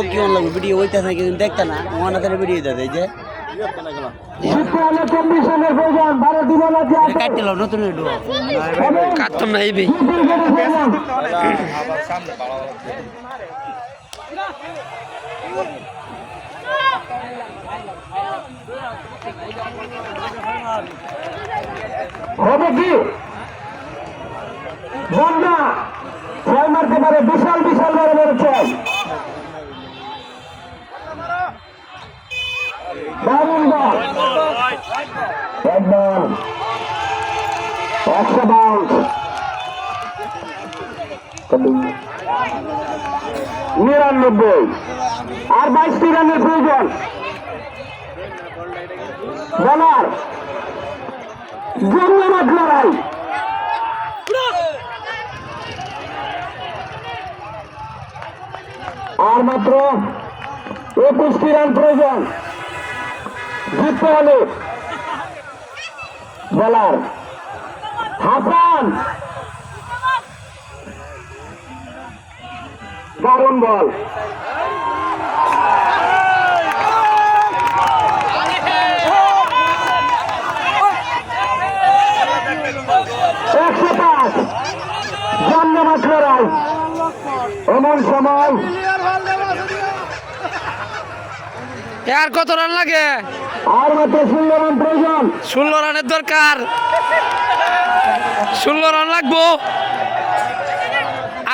On লাগবে video ওইটা থাকে কিন্তু দেখতে না ভিডিও এই যে। কাটতাম না হবে কি? বন্যা ছয় মারতে পারে বিশাল বিশাল বড় বড় ছয় একশো বাউন্স নিরানব্বই। আর বাইশটি রানের প্রয়োজন। বলার ধন্যবাদ লড়াই। আর মাত্র একুশটি রান প্রয়োজন। জিততে হলে বলার। হাসান। দারুণ বল। একশো পাঁচ। ধন্যবাদ লড়াই এমন সময় আর কত রান লাগে? আর মাত্র ষোলো রান প্রয়োজন। ষোলো রানের দরকার। ষোলো রান লাগবো।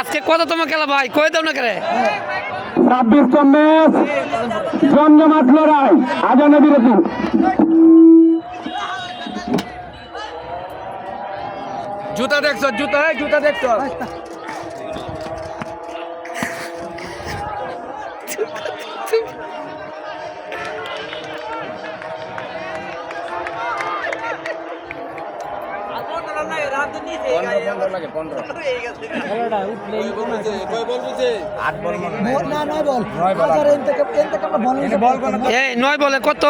আজকে কততম খেলা ভাই? কয়ে দাও না কেরে? ছাব্বিশতম ম্যাচ জমজমাট লড়াই। আজানে বিরতি জুতা দেখছ জুতা জুতা দেখছ। এই নয় বলে। কত?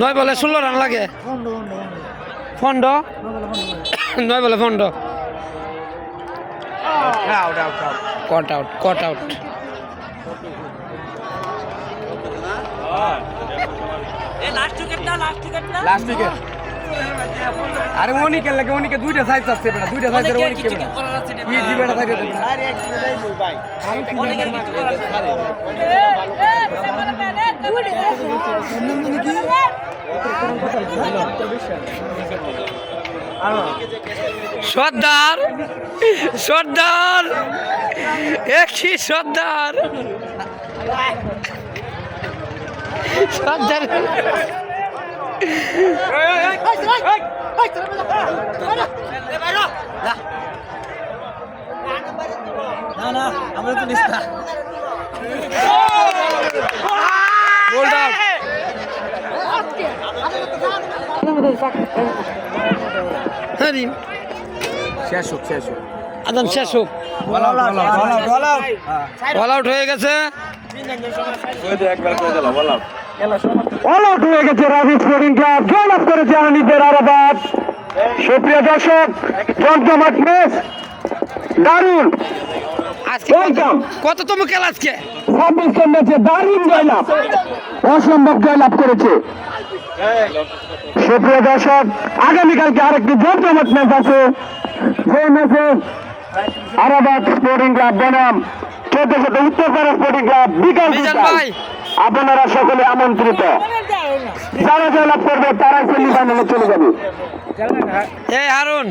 নয় বলে ষোলো রান লাগে। ফন্ড? নয় বলে fond. Caught out caught out last wicket আরে ওনিকে লাগে ওনিকে দুইটা সাইজ আছে বেটা দুইটা সাইজের বেটা। কি দিবেটা সাইজ আছে সর্দার সর্দার একই সর্দার? সর্দার। না না আমরা তো নিস না হ্যাঁ। শেষ হোক শেষ হোক। আদান শেষ হোক অল আউট হয়ে গেছে। অল আউট হয়ে গেছে রাবি স্পোর্টিং ক্লাব। জয় লাভ করেছে আনিদের আরাবাদ সুপ্রিয় দর্শক জমজমাট ম্যাচ। দারুণ। কততম খেলা আজকে? ছাব্বিশতম ম্যাচে দারুণ জয়লাভ। অসম্ভব জয়লাভ করেছে। সুপ্রিয় দর্শক আগামীকালকে আরেকটি জমজমাট ম্যাচ আছে। যে ম্যাচে আরাবাদ স্পোর্টিং ক্লাব বনাম। চোদ্দ শত উত্তরপাড়া স্পোর্টিং ক্লাব বিকাল ভাই। আপনারা সকলে আমন্ত্রিত। যারা জয়লাভ করবে তারাই সেমিফাইনালে চলে যাবে। এই হারুন।